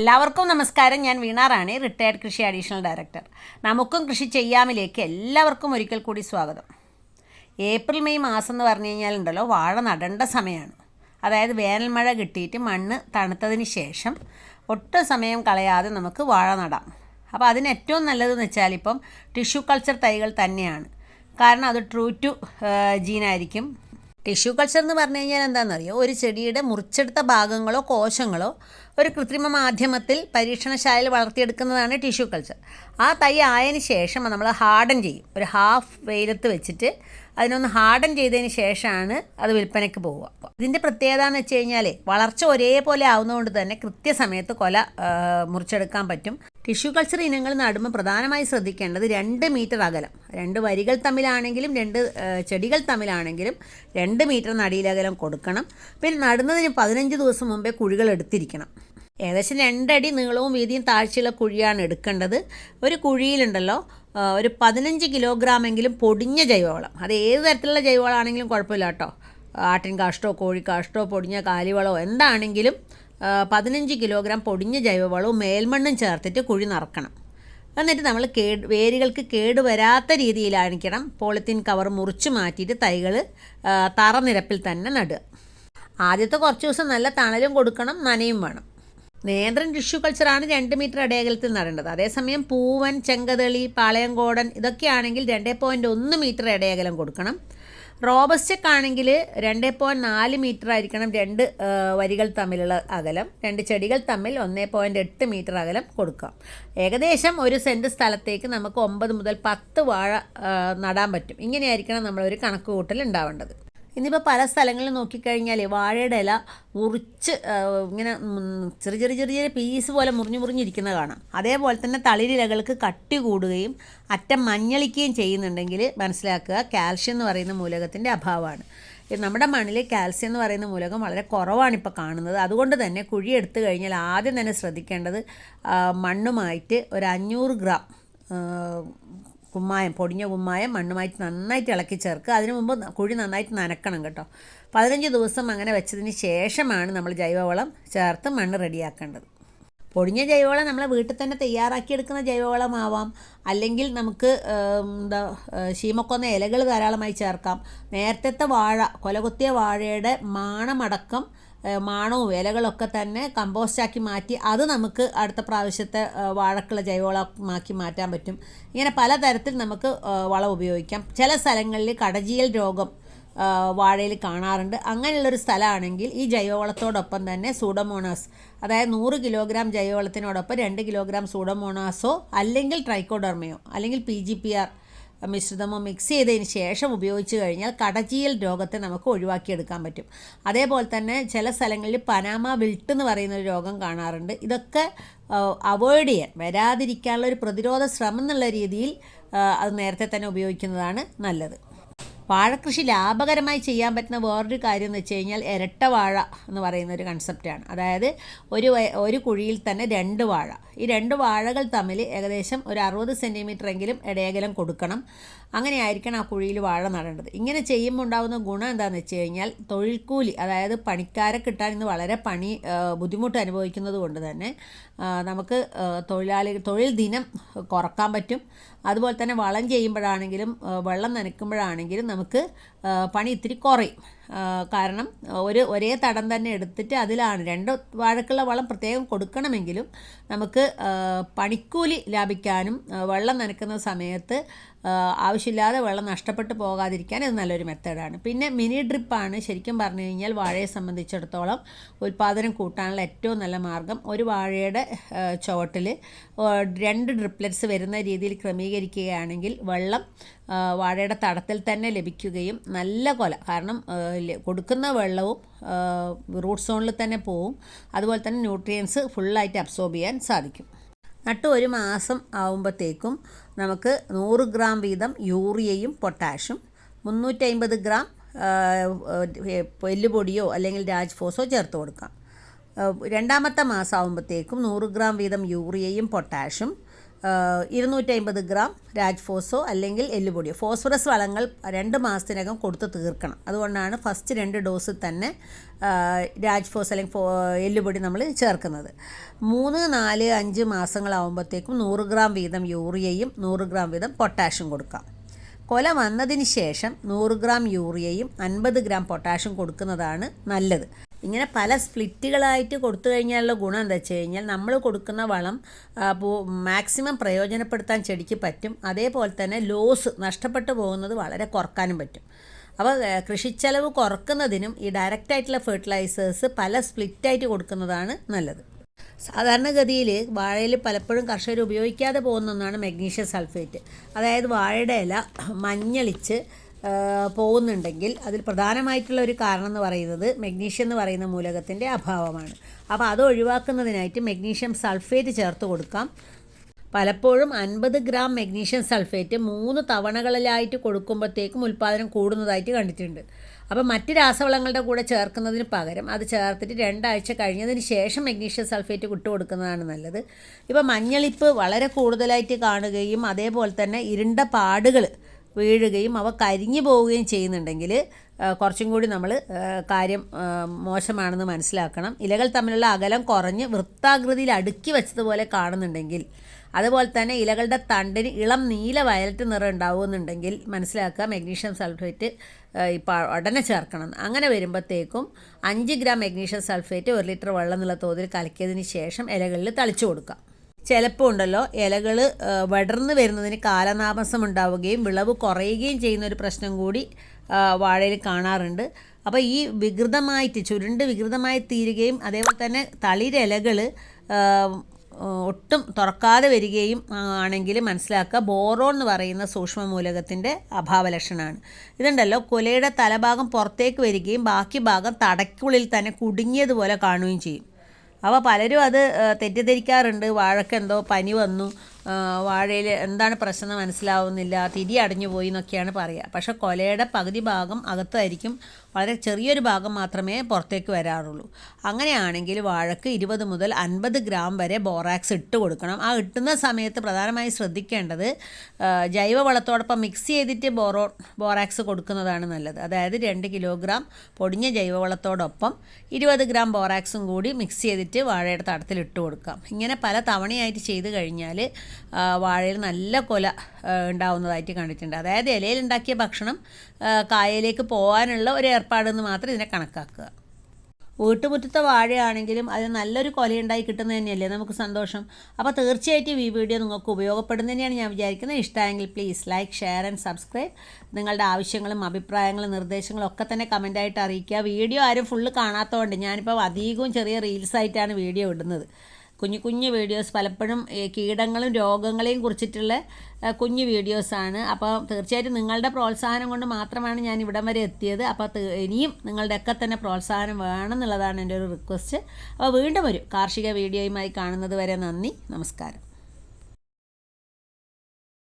എല്ലാവർക്കും നമസ്കാരം. ഞാൻ വീണ റാണി റിട്ടയർഡ് കൃഷി അഡീഷണൽ ഡയറക്ടർ നമുക്കും കൃഷി ചെയ്യാമിലേക്ക് എല്ലാവർക്കും ഒരിക്കൽ കൂടി സ്വാഗതം. ഏപ്രിൽ മെയ് മാസം എന്ന് പറഞ്ഞു കഴിഞ്ഞാൽ ഉണ്ടല്ലോ വാഴ നടേണ്ട സമയമാണ് അതായത് വേനൽ മഴ കിട്ടിയിട്ട് മണ്ണ് തണുത്തതിന് ശേഷം ഒട്ടും സമയം കളയാതെ നമുക്ക് വാഴ നടാം. അപ്പോൾ അതിന് ഏറ്റവും നല്ലതെന്ന് വെച്ചാൽ ഇപ്പം ടിഷ്യൂ കൾച്ചർ തൈകൾ തന്നെയാണ്. കാരണം അത് ട്രൂ ടു ജീനായിരിക്കും ടിഷ്യൂ കൾച്ചർ എന്ന് പറഞ്ഞു കഴിഞ്ഞാൽ എന്താണെന്നറിയോ? ഒരു ചെടിയുടെ മുറിച്ചെടുത്ത ഭാഗങ്ങളോ കോശങ്ങളോ ഒരു കൃത്രിമ മാധ്യമത്തിൽ പരീക്ഷണശാലയിൽ വളർത്തിയെടുക്കുന്നതാണ് ടിഷ്യൂ കൾച്ചർ ആ തൈ ആയതിനു ശേഷം നമ്മൾ ഹാർഡൻ ചെയ്യും. ഒരു ഹാഫ് വെയിലത്ത് വെച്ചിട്ട് അതിനൊന്ന് ഹാർഡൻ ചെയ്തതിന് ശേഷമാണ് അത് വിൽപ്പനയ്ക്ക് പോവുക. ഇതിന്റെ പ്രത്യേകത എന്ന് വെച്ച് കഴിഞ്ഞാൽ വളർച്ച ഒരേപോലെ ആവുന്നതുകൊണ്ട് തന്നെ കൃത്യസമയത്ത് കൊല മുറിച്ചെടുക്കാൻ പറ്റും. ടിഷ്യൂ കൾച്ചർ ഇനങ്ങൾ നടുമ്പോൾ പ്രധാനമായി ശ്രദ്ധിക്കേണ്ടത് രണ്ട് മീറ്റർ അകലം. രണ്ട് വരികൾ തമ്മിലാണെങ്കിലും രണ്ട് ചെടികൾ തമ്മിലാണെങ്കിലും രണ്ട് മീറ്റർ നടിയിലകലം കൊടുക്കണം. പിന്നെ നടുന്നതിന് പതിനഞ്ച് ദിവസം മുമ്പേ കുഴികൾ എടുത്തിരിക്കണം. ഏകദേശം രണ്ടടി നീളവും വീതിയും താഴ്ചയുള്ള കുഴിയാണ് എടുക്കേണ്ടത്. ഒരു കുഴിയിലുണ്ടല്ലോ ഒരു പതിനഞ്ച് കിലോഗ്രാമെങ്കിലും പൊടിഞ്ഞ ജൈവവളം. അത് ഏത് തരത്തിലുള്ള ജൈവവളമാണെങ്കിലും കുഴപ്പമില്ല കേട്ടോ. ആട്ടിൻ കാഷ്ടോ കോഴി കാഷ്ടോ പൊടിഞ്ഞ കാലിവളമോ എന്താണെങ്കിലും പതിനഞ്ച് കിലോഗ്രാം പൊടിഞ്ഞ ജൈവവളവും മേൽമണ്ണും ചേർത്തിട്ട് കുഴി നിറക്കണം. എന്നിട്ട് നമ്മൾ കേട് വേരുകൾക്ക് കേടുവരാത്ത രീതിയിലായിരിക്കണം പോളിത്തീൻ കവർ മുറിച്ച് മാറ്റിയിട്ട് തൈകൾ തറനിരപ്പിൽ തന്നെ നടുക. ആദ്യത്തെ കുറച്ച് ദിവസം നല്ല തണലും കൊടുക്കണം നനയും വേണം. നേന്ത്രൻ ടിഷ്യൂ കൾച്ചറാണ് രണ്ട് മീറ്റർ ഇടയകലത്തിൽ നടേണ്ടത്. അതേസമയം പൂവൻ ചെങ്കതളി പാളയംകോടൻ ഇതൊക്കെയാണെങ്കിൽ രണ്ട് പോയിന്റ് ഒന്ന് മീറ്റർ ഇടയകലം കൊടുക്കണം. റോബസ്റ്റക്ക് ആണെങ്കിൽ രണ്ട് പോയിന്റ് നാല് മീറ്റർ ആയിരിക്കണം രണ്ട് വരികൾ തമ്മിലുള്ള അകലം. രണ്ട് ചെടികൾ തമ്മിൽ ഒന്ന് പോയിന്റ് എട്ട് മീറ്റർ അകലം കൊടുക്കാം. ഏകദേശം ഒരു സെന്റ് സ്ഥലത്തേക്ക് നമുക്ക് ഒമ്പത് മുതൽ പത്ത് വാഴ നടാൻ പറ്റും. ഇങ്ങനെയായിരിക്കണം നമ്മളൊരു കണക്ക് കൂട്ടൽ ഉണ്ടാവേണ്ടത്. ഇന്നിപ്പോൾ പല സ്ഥലങ്ങളിൽ നോക്കിക്കഴിഞ്ഞാൽ വാഴയുടെ ഇല മുറിച്ച് ഇങ്ങനെ ചെറിയ ചെറിയ ചെറിയ ചെറിയ പീസ് പോലെ മുറിഞ്ഞു മുറിഞ്ഞിരിക്കുന്ന കാണാം. അതേപോലെ തന്നെ തളിരിലകൾക്ക് കട്ടി കൂടുകയും അറ്റം മഞ്ഞളിക്കുകയും ചെയ്യുന്നുണ്ടെങ്കിൽ മനസ്സിലാക്കുക കാൽഷ്യം എന്ന് പറയുന്ന മൂലകത്തിന്റെ അഭാവമാണ്. നമ്മുടെ മണ്ണിൽ കാൽസ്യം എന്ന് പറയുന്ന മൂലകം വളരെ കുറവാണ് ഇപ്പോൾ കാണുന്നത്. അതുകൊണ്ട് തന്നെ കുഴി എടുത്തു കഴിഞ്ഞാൽ ആദ്യം തന്നെ ശ്രദ്ധിക്കേണ്ടത് മണ്ണുമായിട്ട് ഒരു അഞ്ഞൂറ് ഗ്രാം കുമ്മായം പൊടിഞ്ഞ കുമ്മായം മണ്ണുമായിട്ട് നന്നായിട്ട് ഇളക്കി ചേർക്കുക. അതിനു മുമ്പ് കുഴി നന്നായിട്ട് നനക്കണം കേട്ടോ. പതിനഞ്ച് ദിവസം അങ്ങനെ വെച്ചതിന് ശേഷമാണ് നമ്മൾ ജൈവവളം ചേർത്ത് മണ്ണ് റെഡിയാക്കേണ്ടത്. പൊടിഞ്ഞ ജൈവവളം നമ്മൾ വീട്ടിൽ തന്നെ തയ്യാറാക്കിയെടുക്കുന്ന ജൈവവളമാവാം. അല്ലെങ്കിൽ നമുക്ക് എന്താ ശീമക്കൊന്ന ഇലകൾ ധാരാളമായി ചേർക്കാം. നേരത്തെ വാഴ കൊലകുത്തിയ വാഴയുടെ മാണമടക്കം മാണവും ഇലകളൊക്കെ തന്നെ കമ്പോസ്റ്റാക്കി മാറ്റി അത് നമുക്ക് അടുത്ത പ്രാവശ്യത്തെ വാഴക്കുള്ള ജൈവവളമാക്കി മാറ്റാൻ പറ്റും. ഇങ്ങനെ പലതരത്തിൽ നമുക്ക് വളം ഉപയോഗിക്കാം. ചില സ്ഥലങ്ങളിൽ കടജീൽ രോഗം വാഴയിൽ കാണാറുണ്ട്. അങ്ങനെയുള്ളൊരു സ്ഥലമാണെങ്കിൽ ഈ ജൈവവളത്തോടൊപ്പം തന്നെ സൂഡമോണാസ് അതായത് നൂറ് കിലോഗ്രാം ജൈവവളത്തിനോടൊപ്പം രണ്ട് കിലോഗ്രാം സൂഡമോണാസോ അല്ലെങ്കിൽ ട്രൈക്കോഡർമയോ അല്ലെങ്കിൽ പി ജി പി ആർ മിശ്രിതമോ മിക്സ് ചെയ്തതിന് ശേഷം ഉപയോഗിച്ച് കഴിഞ്ഞാൽ കടചീയൽ രോഗത്തെ നമുക്ക് ഒഴിവാക്കിയെടുക്കാൻ പറ്റും. അതേപോലെ തന്നെ ചില സ്ഥലങ്ങളിൽ പനാമ വിൽട്ട് എന്ന് പറയുന്ന ഒരു രോഗം കാണാറുണ്ട്. ഇതൊക്കെ അവോയ്ഡ് ചെയ്യാൻ വരാതിരിക്കാനുള്ള ഒരു പ്രതിരോധ ശ്രമം എന്നുള്ള രീതിയിൽ അത് നേരത്തെ തന്നെ ഉപയോഗിക്കുന്നതാണ് നല്ലത്. വാഴക്കൃഷി ലാഭകരമായി ചെയ്യാൻ പറ്റുന്ന വേറൊരു കാര്യം എന്ന് വെച്ച് കഴിഞ്ഞാൽ ഇരട്ട വാഴ എന്ന് പറയുന്ന ഒരു കൺസെപ്റ്റാണ് അതായത് ഒരു ഒരു കുഴിയിൽ തന്നെ രണ്ട് വാഴ. ഈ രണ്ട് വാഴകൾ തമ്മിൽ ഏകദേശം ഒരു അറുപത് സെന്റിമീറ്റർ എങ്കിലും ഇടയകലം കൊടുക്കണം. അങ്ങനെ ആയിരിക്കണം ആ കുഴിയിൽ വാഴ നടേണ്ടത്. ഇങ്ങനെ ചെയ്യുമ്പോൾ ഉണ്ടാകുന്ന ഗുണം എന്താണെന്ന് വെച്ച് കഴിഞ്ഞാൽ തൊഴിൽക്കൂലി അതായത് പണിക്കാരെ കിട്ടാൻ ഇന്ന് വളരെ പണി ബുദ്ധിമുട്ട് അനുഭവിക്കുന്നത് കൊണ്ട് തന്നെ നമുക്ക് തൊഴിലാളി തൊഴിൽ ദിനം കുറയ്ക്കാൻ പറ്റും. അതുപോലെ തന്നെ വളം ചെയ്യുമ്പോഴാണെങ്കിലും വെള്ളം നനയ്ക്കുമ്പോഴാണെങ്കിലും നമുക്ക് പണി ഇത്തിരി കുറയും. കാരണം ഒരു ഒരേ തടം തന്നെ എടുത്തിട്ട് അതിലാണ് രണ്ട് വാഴക്കുള്ള വളം പ്രത്യേകം കൊടുക്കണമെങ്കിലും നമുക്ക് പണിക്കൂലി ലാഭിക്കാനും വെള്ളം നനക്കുന്ന സമയത്ത് ആവശ്യമില്ലാതെ വെള്ളം നഷ്ടപ്പെട്ടു പോകാതിരിക്കാൻ ഇത് നല്ലൊരു മെത്തേഡാണ്. പിന്നെ മിനി ഡ്രിപ്പാണ് ശരിക്കും പറഞ്ഞു കഴിഞ്ഞാൽ വാഴയെ സംബന്ധിച്ചിടത്തോളം ഉൽപ്പാദനം കൂട്ടാനുള്ള ഏറ്റവും നല്ല മാർഗം. ഒരു വാഴയുടെ ചുവട്ടിൽ രണ്ട് ഡ്രിപ്ലെറ്റ്സ് വരുന്ന രീതിയിൽ ക്രമീകരിക്കുകയാണെങ്കിൽ വെള്ളം വാഴയുടെ തടത്തിൽ തന്നെ ലഭിക്കുകയും നല്ല കൊല. കാരണം കൊടുക്കുന്ന വെള്ളവും റൂട്ട് സോണിൽ തന്നെ പോവും. അതുപോലെ തന്നെ ന്യൂട്രിയൻസ് ഫുള്ളായിട്ട് അബ്സോർബ് ചെയ്യാൻ സാധിക്കും. നട്ട് ഒരു മാസം ആവുമ്പോഴത്തേക്കും നമുക്ക് നൂറ് ഗ്രാം വീതം യൂറിയയും പൊട്ടാഷും മുന്നൂറ്റമ്പത് ഗ്രാം ആ, എല്ലുപൊടിയോ അല്ലെങ്കിൽ രാജ്ഫോസോ ചേർത്ത് കൊടുക്കാം. രണ്ടാമത്തെ മാസം ആവുമ്പോഴത്തേക്കും നൂറ് ഗ്രാം വീതം യൂറിയയും പൊട്ടാഷും ഇരുന്നൂറ്റമ്പത് ഗ്രാം രാജ്ഫോസോ അല്ലെങ്കിൽ എല്ലുപൊടിയോ. ഫോസ്ഫറസ് വളങ്ങൾ രണ്ട് മാസത്തിനകം കൊടുത്ത് തീർക്കണം. അതുകൊണ്ടാണ് ഫസ്റ്റ് രണ്ട് ഡോസിൽ തന്നെ രാജ്ഫോസ് അല്ലെങ്കിൽ എല്ലുപൊടി നമ്മൾ ചേർക്കുന്നത്. മൂന്ന് നാല് അഞ്ച് മാസങ്ങളാവുമ്പോഴത്തേക്കും നൂറ് ഗ്രാം വീതം യൂറിയയും നൂറ് ഗ്രാം വീതം പൊട്ടാഷ്യം കൊടുക്കാം. കൊല വന്നതിന് ശേഷം നൂറ് ഗ്രാം യൂറിയയും അൻപത് ഗ്രാം പൊട്ടാഷ്യം കൊടുക്കുന്നതാണ് നല്ലത്. ഇങ്ങനെ പല സ്പ്ലിറ്റുകളായിട്ട് കൊടുത്തു കഴിഞ്ഞാലുള്ള ഗുണം എന്താ വെച്ച് കഴിഞ്ഞാൽ നമ്മൾ കൊടുക്കുന്ന വളം മാക്സിമം പ്രയോജനപ്പെടുത്താൻ ചെടിക്ക് പറ്റും. അതേപോലെ തന്നെ ലോസ് നഷ്ടപ്പെട്ടു പോകുന്നത് വളരെ കുറക്കാനും പറ്റും. അപ്പോൾ കൃഷി കൃഷിച്ചെലവ് കുറക്കുന്നതിനും ഈ ഡയറക്റ്റ് ആയിട്ടുള്ള ഫെർട്ടിലൈസേഴ്സ് പല സ്പ്ലിറ്റായിട്ട് കൊടുക്കുന്നതാണ് നല്ലത്. സാധാരണഗതിയിൽ വാഴയിൽ പലപ്പോഴും കർഷകർ ഉപയോഗിക്കാതെ പോകുന്ന ഒന്നാണ് മഗ്നീഷ്യം സൾഫേറ്റ് അതായത് വാഴയുടെ ഇല മഞ്ഞളിച്ച് പോകുന്നുണ്ടെങ്കിൽ അതിൽ പ്രധാനമായിട്ടുള്ള ഒരു കാരണം എന്ന് പറയുന്നത് മെഗ്നീഷ്യം എന്ന് പറയുന്ന മൂലകത്തിന്റെ അഭാവമാണ്. അപ്പോൾ അത് ഒഴിവാക്കുന്നതിനായിട്ട് മെഗ്നീഷ്യം സൾഫേറ്റ് ചേർത്ത് കൊടുക്കാം. പലപ്പോഴും അൻപത് ഗ്രാം മെഗ്നീഷ്യം സൾഫേറ്റ് മൂന്ന് തവണകളിലായിട്ട് കൊടുക്കുമ്പോഴത്തേക്കും ഉൽപ്പാദനം കൂടുന്നതായിട്ട് കണ്ടിട്ടുണ്ട്. അപ്പോൾ മറ്റ് രാസവളങ്ങളുടെ കൂടെ ചേർക്കുന്നതിന് പകരം അത് ചേർത്തിട്ട് രണ്ടാഴ്ച കഴിഞ്ഞതിന് ശേഷം മെഗ്നീഷ്യം സൾഫേറ്റ് ഇട്ട് കൊടുക്കുന്നതാണ് നല്ലത്. ഇപ്പോൾ മഞ്ഞളിപ്പ് വളരെ കൂടുതലായിട്ട് കാണുകയും അതേപോലെ തന്നെ ഇരുണ്ട പാടുകൾ വീഴുകയും അവ കരിഞ്ഞു പോവുകയും ചെയ്യുന്നുണ്ടെങ്കിൽ കുറച്ചും കൂടി നമ്മൾ കാര്യം മോശമാണെന്ന് മനസ്സിലാക്കണം. ഇലകൾ തമ്മിലുള്ള അകലം കുറഞ്ഞ് വൃത്താകൃതിയിൽ അടുക്കി വെച്ചതുപോലെ കാണുന്നുണ്ടെങ്കിൽ അതുപോലെ തന്നെ ഇലകളുടെ തണ്ടിന് ഇളം നീല വയലറ്റ് നിറം ഉണ്ടാവുമെന്നുണ്ടെങ്കിൽ മനസ്സിലാക്കുക മെഗ്നീഷ്യം സൾഫേറ്റ് ഇപ്പോൾ ഉടനെ ചേർക്കണം. അങ്ങനെ വരുമ്പോഴത്തേക്കും അഞ്ച് ഗ്രാം മെഗ്നീഷ്യം സൾഫേറ്റ് ഒരു ലിറ്റർ വെള്ളം എന്നുള്ള തോതിൽ കലക്കിയതിന് ശേഷം ഇലകളിൽ തളിച്ചു കൊടുക്കാം ചിലപ്പോൾ ഉണ്ടല്ലോ ഇലകൾ വടർന്ന് വരുന്നതിന് കാലതാമസം ഉണ്ടാവുകയും വിളവ് കുറയുകയും ചെയ്യുന്ന ഒരു പ്രശ്നം കൂടി വാഴയിൽ കാണാറുണ്ട്. അപ്പോൾ ഈ വികൃതമായിട്ട് ചുരുണ്ട് വികൃതമായി തീരുകയും അതേപോലെ തന്നെ തളിരിലകൾ ഒട്ടും തുറക്കാതെ വരികയും ആണെങ്കിൽ മനസ്സിലാക്കുക ബോറോ എന്ന് പറയുന്ന സൂക്ഷ്മ മൂലകത്തിന്റെ അഭാവലക്ഷണമാണ് ഇതുണ്ടല്ലോ കൊലയുടെ തലഭാഗം പുറത്തേക്ക് വരികയും ബാക്കി ഭാഗം തടയ്ക്കുള്ളിൽ തന്നെ കുടുങ്ങിയതുപോലെ കാണുകയും ചെയ്യും. അപ്പോൾ പലരും അത് തെറ്റിദ്ധരിക്കാറുണ്ട്. വാഴക്ക് എന്തോ പനി വന്നു. വാഴയിൽ എന്താണ് പ്രശ്നം മനസ്സിലാവുന്നില്ല തിരി അടഞ്ഞു പോയി എന്നൊക്കെയാണ് പറയുക പക്ഷെ കൊലയുടെ പകുതി ഭാഗം അകത്തായിരിക്കും. വളരെ ചെറിയൊരു ഭാഗം മാത്രമേ പുറത്തേക്ക് വരാറുള്ളൂ. അങ്ങനെയാണെങ്കിൽ വാഴക്ക് ഇരുപത് മുതൽ അൻപത് ഗ്രാം വരെ ബോറാക്സ് ഇട്ട് കൊടുക്കണം. ആ ഇട്ടുന്ന സമയത്ത് പ്രധാനമായി ശ്രദ്ധിക്കേണ്ടത് ജൈവവളത്തോടൊപ്പം മിക്സ് ചെയ്തിട്ട് ബോറോ ബോറാക്സ് കൊടുക്കുന്നതാണ് നല്ലത്. അതായത് രണ്ട് കിലോഗ്രാം പൊടിഞ്ഞ ജൈവവളത്തോടൊപ്പം ഇരുപത് ഗ്രാം ബോറാക്സും കൂടി മിക്സ് ചെയ്തിട്ട് വാഴയുടെ തടത്തിൽ ഇട്ട് കൊടുക്കാം. ഇങ്ങനെ പല തവണയായിട്ട് ചെയ്ത് കഴിഞ്ഞാൽ വാഴയിൽ നല്ല കൊല ഉണ്ടാവുന്നതായിട്ട് കണ്ടിട്ടുണ്ട്. അതായത് ഇലയിൽ ഉണ്ടാക്കിയ ഭക്ഷണം കായയിലേക്ക് പോകാനുള്ള ഒരു ഏർപ്പാടെന്ന് മാത്രം ഇതിനെ കണക്കാക്കുക. വീട്ടുമുറ്റത്തെ വാഴയാണെങ്കിലും അതിന് നല്ലൊരു കൊലയുണ്ടായി കിട്ടുന്നത് തന്നെയല്ലേ? നമുക്ക് സന്തോഷം. അപ്പോൾ തീർച്ചയായിട്ടും ഈ വീഡിയോ നിങ്ങൾക്ക് ഉപയോഗപ്പെടുന്ന തന്നെയാണ് ഞാൻ വിചാരിക്കുന്നത്. ഇഷ്ടമായെങ്കിൽ please like share and subscribe നിങ്ങളുടെ ആവശ്യങ്ങളും അഭിപ്രായങ്ങളും നിർദ്ദേശങ്ങളും ഒക്കെ തന്നെ കമന്റായിട്ട് അറിയിക്കുക. വീഡിയോ ആരും ഫുള്ള് കാണാത്തതുകൊണ്ട് ഞാനിപ്പോൾ അധികവും ചെറിയ റീൽസായിട്ടാണ് വീഡിയോ ഇടുന്നത്. കുഞ്ഞു കുഞ്ഞു വീഡിയോസ് പലപ്പോഴും കീടങ്ങളും രോഗങ്ങളെയും കുറിച്ചിട്ടുള്ള കുഞ്ഞു വീഡിയോസാണ് അപ്പോൾ തീർച്ചയായിട്ടും നിങ്ങളുടെ പ്രോത്സാഹനം കൊണ്ട് മാത്രമാണ് ഞാൻ ഇവിടം വരെ എത്തിയത്. അപ്പോൾ ഇനിയും നിങ്ങളുടെയൊക്കെ തന്നെ പ്രോത്സാഹനം വേണമെന്നുള്ളതാണ് എന്റെ ഒരു റിക്വസ്റ്റ് അപ്പോൾ വീണ്ടും ഒരു കാർഷിക വീഡിയോയുമായി കാണുന്നത് വരെ നന്ദി. നമസ്കാരം.